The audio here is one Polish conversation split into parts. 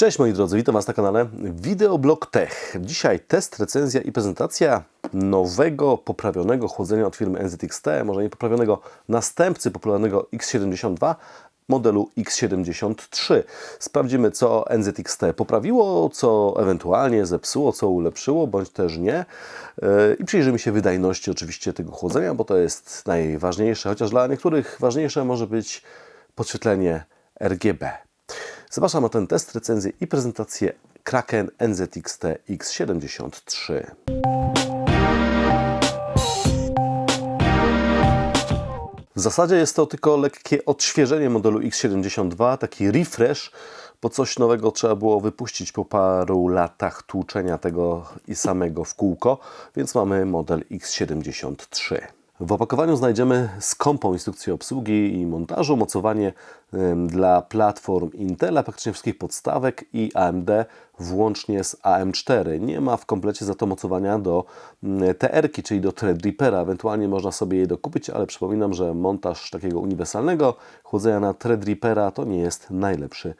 Cześć moi drodzy, witam Was na kanale Videoblog Tech. Dzisiaj test, recenzja i prezentacja nowego, poprawionego chłodzenia od firmy NZXT, może nie poprawionego, następcy popularnego X72, modelu X73. Sprawdzimy, co NZXT poprawiło, co ewentualnie zepsuło, co ulepszyło, bądź też nie. Yy, I przyjrzymy się wydajności oczywiście tego chłodzenia, bo to jest najważniejsze, chociaż dla niektórych ważniejsze może być podświetlenie RGB. Zapraszam na ten test, recenzję i prezentację Kraken NZXT X73. W zasadzie jest to tylko lekkie odświeżenie modelu X72, taki refresh, bo coś nowego trzeba było wypuścić po paru latach tłuczenia tego i samego w kółko, więc mamy model X73. W opakowaniu znajdziemy skąpą instrukcję obsługi i montażu, mocowanie dla platform Intela, praktycznie wszystkich podstawek i AMD włącznie z AM4. Nie ma w komplecie za to mocowania do mm, TR-ki, czyli do Threadrippera. Ewentualnie można sobie je dokupić, ale przypominam, że montaż takiego uniwersalnego chłodzenia na Threadrippera to nie jest najlepszy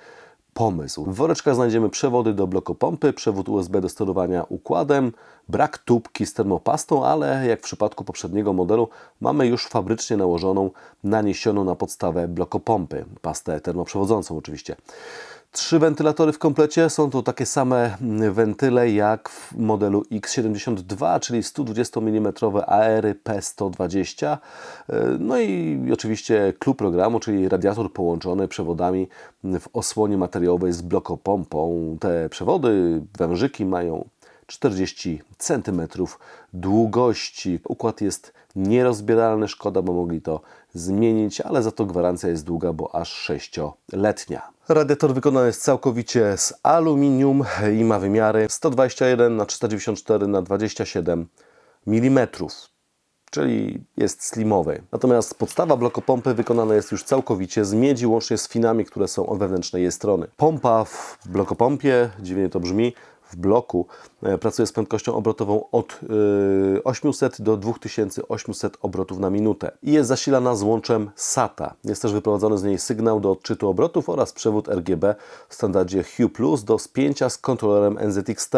pomysł. W woreczkach znajdziemy przewody do blokopompy, przewód USB do sterowania układem, brak tubki z termopastą, ale jak w przypadku poprzedniego modelu mamy już fabrycznie nałożoną, naniesioną na podstawę blokopompy, pastę termoprzewodzącą oczywiście. Trzy wentylatory w komplecie są to takie same wentyle jak w modelu X72, czyli 120 mm AR P120. No i oczywiście clue programu, czyli radiator połączony przewodami w osłonie materiałowej z blokopompą. Te przewody, wężyki mają 40 cm długości. Układ jest nierozbieralny, szkoda, bo mogli to zmienić, ale za to gwarancja jest długa, bo aż 6-letnia. Radiator wykonany jest całkowicie z aluminium i ma wymiary 121 na 394 na 27 mm czyli jest slimowy. Natomiast podstawa blokopompy wykonana jest już całkowicie z miedzi, łącznie z finami, które są od wewnętrznej jej strony. Pompa w blokopompie, dziwnie to brzmi, w bloku e, pracuje z prędkością obrotową od 800 do 2800 obrotów na minutę i jest zasilana złączem SATA. Jest też wyprowadzony z niej sygnał do odczytu obrotów oraz przewód RGB w standardzie Hue do spięcia z kontrolerem NZXT.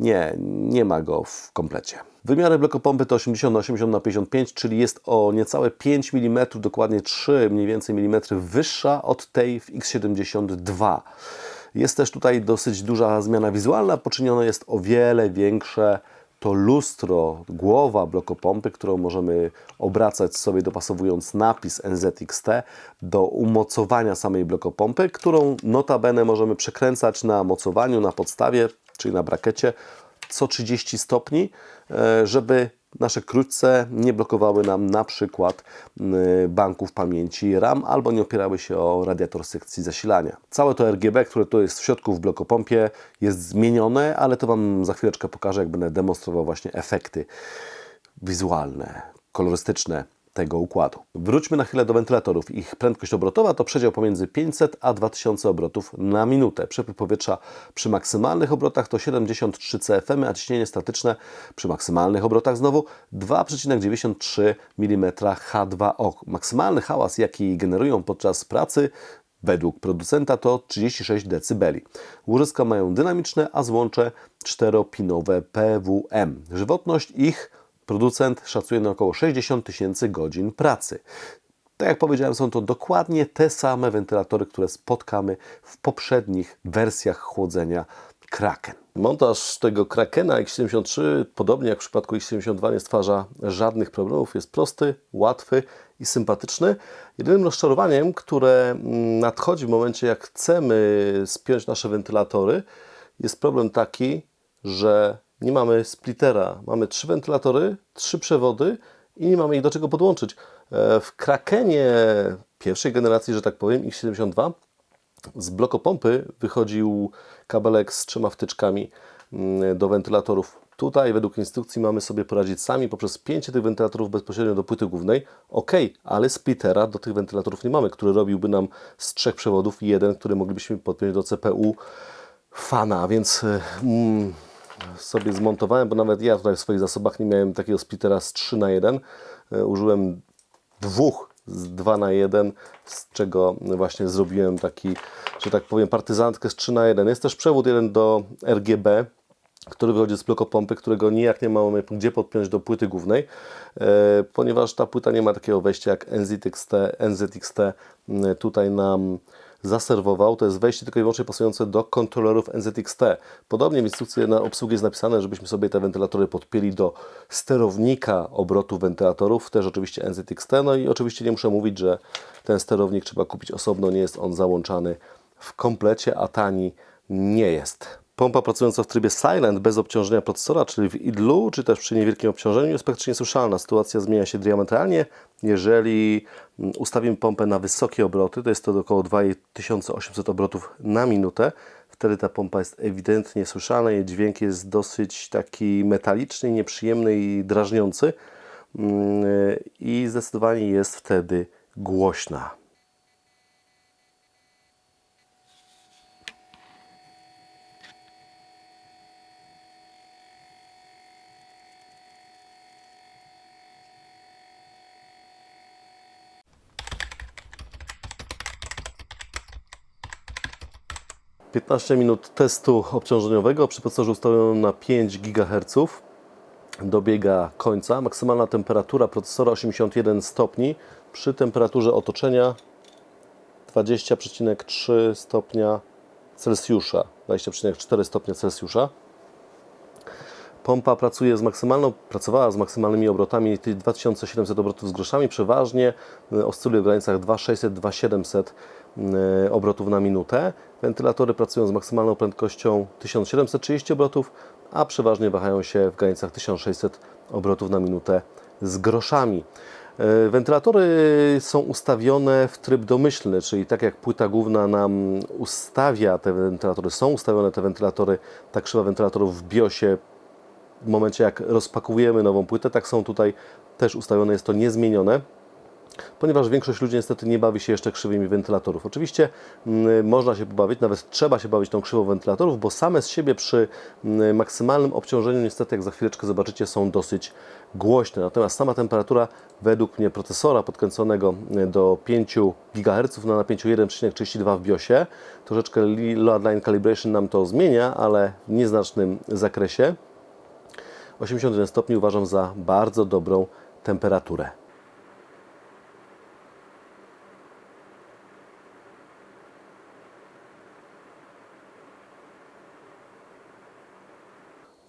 Nie, nie ma go w komplecie. Wymiary blokopompy to 80 na 80 na 55, czyli jest o niecałe 5 mm, dokładnie 3 mniej więcej mm wyższa od tej w X72. Jest też tutaj dosyć duża zmiana wizualna, poczynione jest o wiele większe to lustro, głowa blokopompy, którą możemy obracać sobie dopasowując napis NZXT do umocowania samej blokopompy, którą notabene możemy przekręcać na mocowaniu, na podstawie, czyli na brakecie co 30 stopni, e, żeby nasze krótce nie blokowały nam na przykład banków pamięci RAM albo nie opierały się o radiator sekcji zasilania. Całe to RGB, które tu jest w środku w blokopompie jest zmienione, ale to Wam za chwileczkę pokażę, jak będę demonstrował właśnie efekty wizualne, kolorystyczne tego układu. Wróćmy na chwilę do wentylatorów. Ich prędkość obrotowa to przedział pomiędzy 500 a 2000 obrotów na minutę. Przepływ powietrza przy maksymalnych obrotach to 73 cfm, a ciśnienie statyczne przy maksymalnych obrotach znowu 2,93 mm H2O. Maksymalny hałas, jaki generują podczas pracy Według producenta to 36 dB. Łożyska mają dynamiczne, a złącze czteropinowe PWM. Żywotność ich Producent szacuje na około 60 tysięcy godzin pracy. Tak jak powiedziałem, są to dokładnie te same wentylatory, które spotkamy w poprzednich wersjach chłodzenia Kraken. Montaż tego Krakena X73, podobnie jak w przypadku X72, nie stwarza żadnych problemów. Jest prosty, łatwy i sympatyczny. Jedynym rozczarowaniem, które nadchodzi w momencie, jak chcemy spiąć nasze wentylatory, jest problem taki, że nie mamy splittera. Mamy trzy wentylatory, trzy przewody i nie mamy ich do czego podłączyć. E, w Krakenie pierwszej generacji, że tak powiem, X72 z blokopompy wychodził kabelek z trzema wtyczkami mm, do wentylatorów. Tutaj według instrukcji mamy sobie poradzić sami poprzez pięcie tych wentylatorów bezpośrednio do płyty głównej. Ok, ale splittera do tych wentylatorów nie mamy, który robiłby nam z trzech przewodów jeden, który moglibyśmy podpiąć do CPU fana, więc e, mm, sobie zmontowałem, bo nawet ja tutaj w swoich zasobach nie miałem takiego splittera z 3 na 1. E, użyłem dwóch z 2 na 1, z czego właśnie zrobiłem taki, że tak powiem, partyzantkę z 3 na 1. Jest też przewód jeden do RGB, który wychodzi z blokopompy, którego nijak nie mamy gdzie podpiąć do płyty głównej, e, ponieważ ta płyta nie ma takiego wejścia jak NZXT, NZXT tutaj nam zaserwował. To jest wejście tylko i wyłącznie pasujące do kontrolerów NZXT. Podobnie w instrukcji na obsługę jest napisane, żebyśmy sobie te wentylatory podpięli do sterownika obrotu wentylatorów, też oczywiście NZXT. No i oczywiście nie muszę mówić, że ten sterownik trzeba kupić osobno, nie jest on załączany w komplecie, a tani nie jest. Pompa pracująca w trybie silent, bez obciążenia procesora, czyli w idlu, czy też przy niewielkim obciążeniu, jest praktycznie słyszalna. Sytuacja zmienia się diametralnie. Jeżeli mm, ustawimy pompę na wysokie obroty, to jest to około 2800 obrotów na minutę, wtedy ta pompa jest ewidentnie słyszalna. Jej dźwięk jest dosyć taki metaliczny, nieprzyjemny i drażniący Mm, i zdecydowanie jest wtedy głośna. Piętnaście minut testu obciążeniowego przy procesorze ustawionym na 5 GHz dobiega końca. Maksymalna temperatura procesora 81 stopni przy temperaturze otoczenia 20,3 stopnia Celsjusza, 20,4 stopnia Celsjusza. Pompa pracuje z maksymalną, pracowała z maksymalnymi obrotami tych 2700 obrotów z groszami, przeważnie oscyluje w granicach 2600-2700 y, obrotów na minutę. Wentylatory pracują z maksymalną prędkością 1730 obrotów, a przeważnie wahają się w granicach 1600 obrotów na minutę z groszami. E, Wentylatory są ustawione w tryb domyślny, czyli tak jak płyta główna nam ustawia te wentylatory, są ustawione te wentylatory, ta krzywa wentylatorów w BIOSie w momencie jak rozpakujemy nową płytę, tak są tutaj też ustawione, jest to niezmienione ponieważ większość ludzi niestety nie bawi się jeszcze krzywymi wentylatorów. Oczywiście mm, można się pobawić, nawet trzeba się bawić tą krzywą wentylatorów, bo same z siebie przy mm, maksymalnym obciążeniu niestety, jak za chwileczkę zobaczycie, są dosyć głośne. Natomiast sama temperatura według mnie procesora podkręconego mm, do 5 GHz na napięciu 1,32 w BIOSie, troszeczkę load line calibration nam to zmienia, ale w nieznacznym zakresie. 81 stopni uważam za bardzo dobrą temperaturę.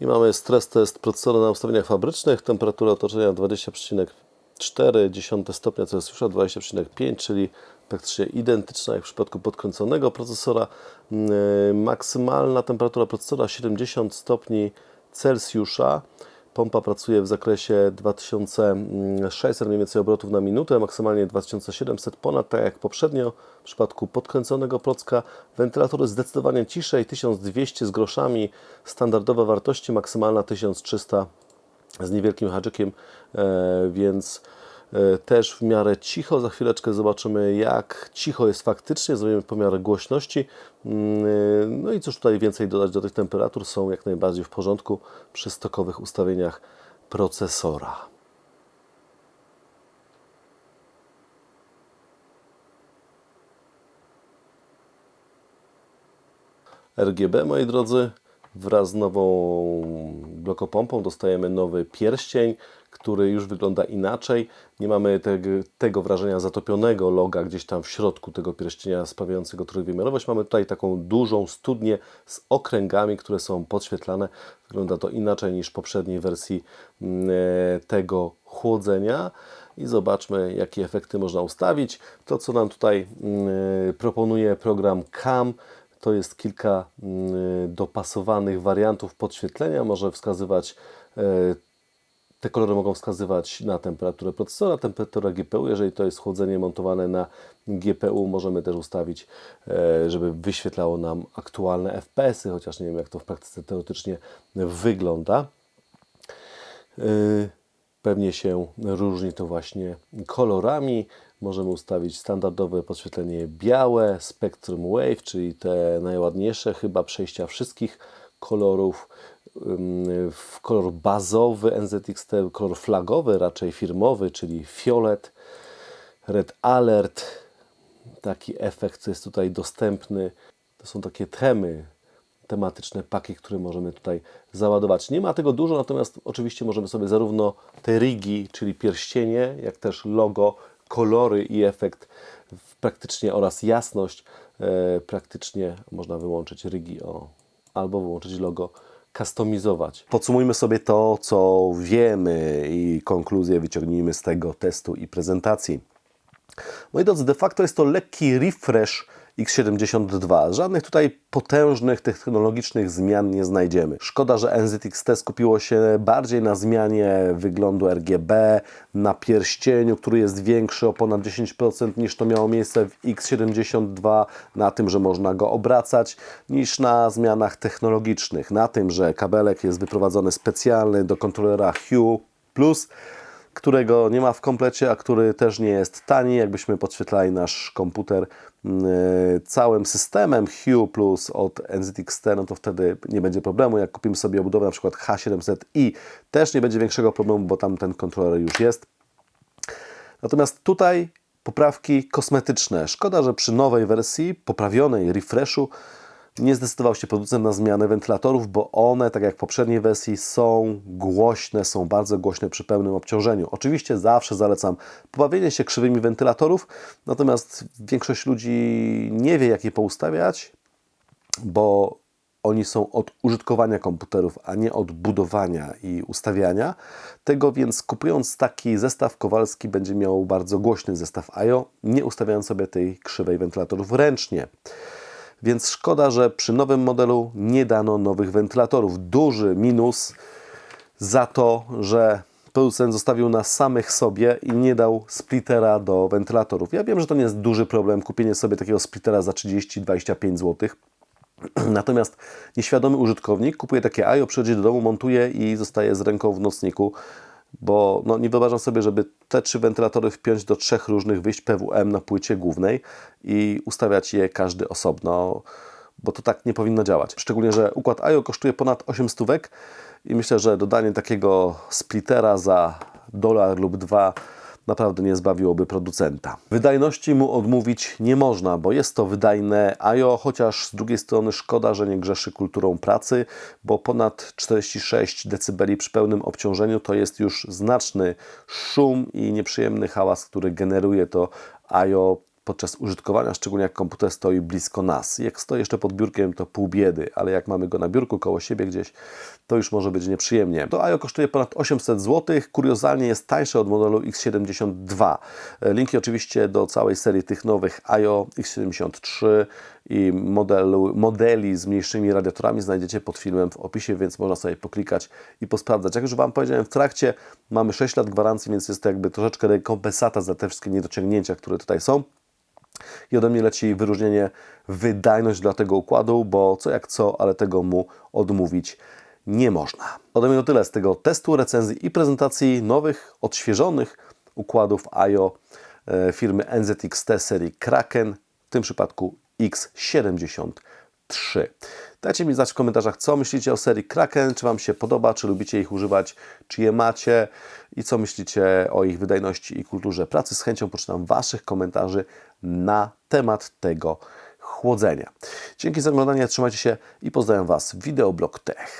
I mamy stres test procesora na ustawieniach fabrycznych. Temperatura otoczenia 20,4 stopnia Celsjusza, 20,5, czyli praktycznie identyczna jak w przypadku podkręconego procesora. Yy, Maksymalna temperatura procesora 70 stopni Celsjusza. Pompa pracuje w zakresie 2600 mniej więcej obrotów na minutę, maksymalnie 2700 ponad, tak jak poprzednio w przypadku podkręconego procka. Wentylatory zdecydowanie ciszej, 1200 z groszami, standardowe wartości, maksymalna 1300 z niewielkim haczykiem, e, więc też w miarę cicho. Za chwileczkę zobaczymy, jak cicho jest faktycznie. Zrobimy pomiar głośności. Mm, e, No i cóż tutaj więcej dodać do tych temperatur. Są jak najbardziej w porządku przy stokowych ustawieniach procesora. RGB, moi drodzy, wraz z nową blokopompą dostajemy nowy pierścień, który już wygląda inaczej. Nie mamy tego, tego wrażenia zatopionego loga gdzieś tam w środku tego pierścienia sprawiającego trójwymiarowość. Mamy tutaj taką dużą studnię z okręgami, które są podświetlane. Wygląda to inaczej niż w poprzedniej wersji mm, e, tego chłodzenia i zobaczmy, jakie efekty można ustawić. To, co nam tutaj mm, proponuje program CAM, to jest kilka mm, dopasowanych wariantów podświetlenia. Może wskazywać, e, te kolory mogą wskazywać na temperaturę procesora, temperaturę GPU. Jeżeli to jest chłodzenie montowane na GPU, możemy też ustawić, e, żeby wyświetlało nam aktualne FPS-y, chociaż nie wiem, jak to w praktyce teoretycznie wygląda. E, Pewnie się różni to właśnie kolorami. Możemy ustawić standardowe podświetlenie białe, Spectrum Wave, czyli te najładniejsze chyba przejścia wszystkich kolorów. W kolor bazowy NZXT, kolor flagowy, raczej firmowy, czyli fiolet. Red Alert, taki efekt, jest tutaj dostępny. To są takie temy tematyczne paki, które możemy tutaj załadować. Nie ma tego dużo, natomiast oczywiście możemy sobie zarówno te rigi, czyli pierścienie, jak też logo, kolory i efekt praktycznie oraz jasność e, praktycznie można wyłączyć rigi o, albo wyłączyć logo kustomizować. Podsumujmy sobie to, co wiemy i konkluzję wyciągnijmy z tego testu i prezentacji. Moi drodzy, de facto jest to lekki refresh X72. Żadnych tutaj potężnych technologicznych zmian nie znajdziemy. Szkoda, że NZXT skupiło się bardziej na zmianie wyglądu RGB, na pierścieniu, który jest większy o ponad 10% niż to miało miejsce w X72, na tym, że można go obracać, niż na zmianach technologicznych, na tym, że kabelek jest wyprowadzony specjalny do kontrolera Hue Plus, którego nie ma w komplecie, a który też nie jest tani. Jakbyśmy podświetlali nasz komputer yy, całym systemem Hue Plus od NZXT, no to wtedy nie będzie problemu. Jak kupimy sobie obudowę na przykład H700i, też nie będzie większego problemu, bo tam ten kontroler już jest. Natomiast tutaj poprawki kosmetyczne. Szkoda, że przy nowej wersji, poprawionej, refreshu, nie zdecydował się producent na zmianę wentylatorów, bo one, tak jak w poprzedniej wersji, są głośne, są bardzo głośne przy pełnym obciążeniu. Oczywiście zawsze zalecam pobawienie się krzywymi wentylatorów, natomiast większość ludzi nie wie, jak je poustawiać, bo oni są od użytkowania komputerów, a nie od budowania i ustawiania. Tego więc kupując taki zestaw, Kowalski będzie miał bardzo głośny zestaw IO, nie ustawiając sobie tej krzywej wentylatorów ręcznie. Więc szkoda, że przy nowym modelu nie dano nowych wentylatorów. Duży minus za to, że producent zostawił nas samych sobie i nie dał splittera do wentylatorów. Ja wiem, że to nie jest duży problem kupienie sobie takiego splittera za 30-25 zł. Natomiast nieświadomy użytkownik kupuje takie IO, przychodzi do domu, montuje i zostaje z ręką w nocniku, bo no, nie wyobrażam sobie, żeby te trzy wentylatory wpiąć do trzech różnych wyjść PWM na płycie głównej i ustawiać je każdy osobno, bo to tak nie powinno działać. Szczególnie, że układ IO kosztuje ponad 8 stówek i myślę, że dodanie takiego splittera za dolar lub dwa naprawdę nie zbawiłoby producenta. Wydajności mu odmówić nie można, bo jest to wydajne IO, chociaż z drugiej strony szkoda, że nie grzeszy kulturą pracy, bo ponad 46 dB przy pełnym obciążeniu to jest już znaczny szum i nieprzyjemny hałas, który generuje to IO podczas użytkowania, szczególnie jak komputer stoi blisko nas. Jak stoi jeszcze pod biurkiem, to pół biedy, ale jak mamy go na biurku koło siebie gdzieś, to już może być nieprzyjemnie. To IO kosztuje ponad 800 zł, kuriozalnie jest tańsze od modelu X72. Linki oczywiście do całej serii tych nowych IO X73 i modelu, modeli z mniejszymi radiatorami znajdziecie pod filmem w opisie, więc można sobie poklikać i posprawdzać. Jak już Wam powiedziałem w trakcie, mamy 6 lat gwarancji, więc jest to jakby troszeczkę rekompensata za te wszystkie niedociągnięcia, które tutaj są. I ode mnie leci wyróżnienie wydajność dla tego układu, bo co jak co, ale tego mu odmówić nie można. Ode mnie to tyle z tego testu, recenzji i prezentacji nowych, odświeżonych układów IO e, firmy NZXT serii Kraken, w tym przypadku X73. Dajcie mi znać w komentarzach, co myślicie o serii Kraken, czy Wam się podoba, czy lubicie ich używać, czy je macie i co myślicie o ich wydajności i kulturze pracy. Z chęcią poczytam Waszych komentarzy na temat tego chłodzenia. Dzięki za oglądanie, trzymajcie się i pozdrawiam Was, Wideoblog Tech.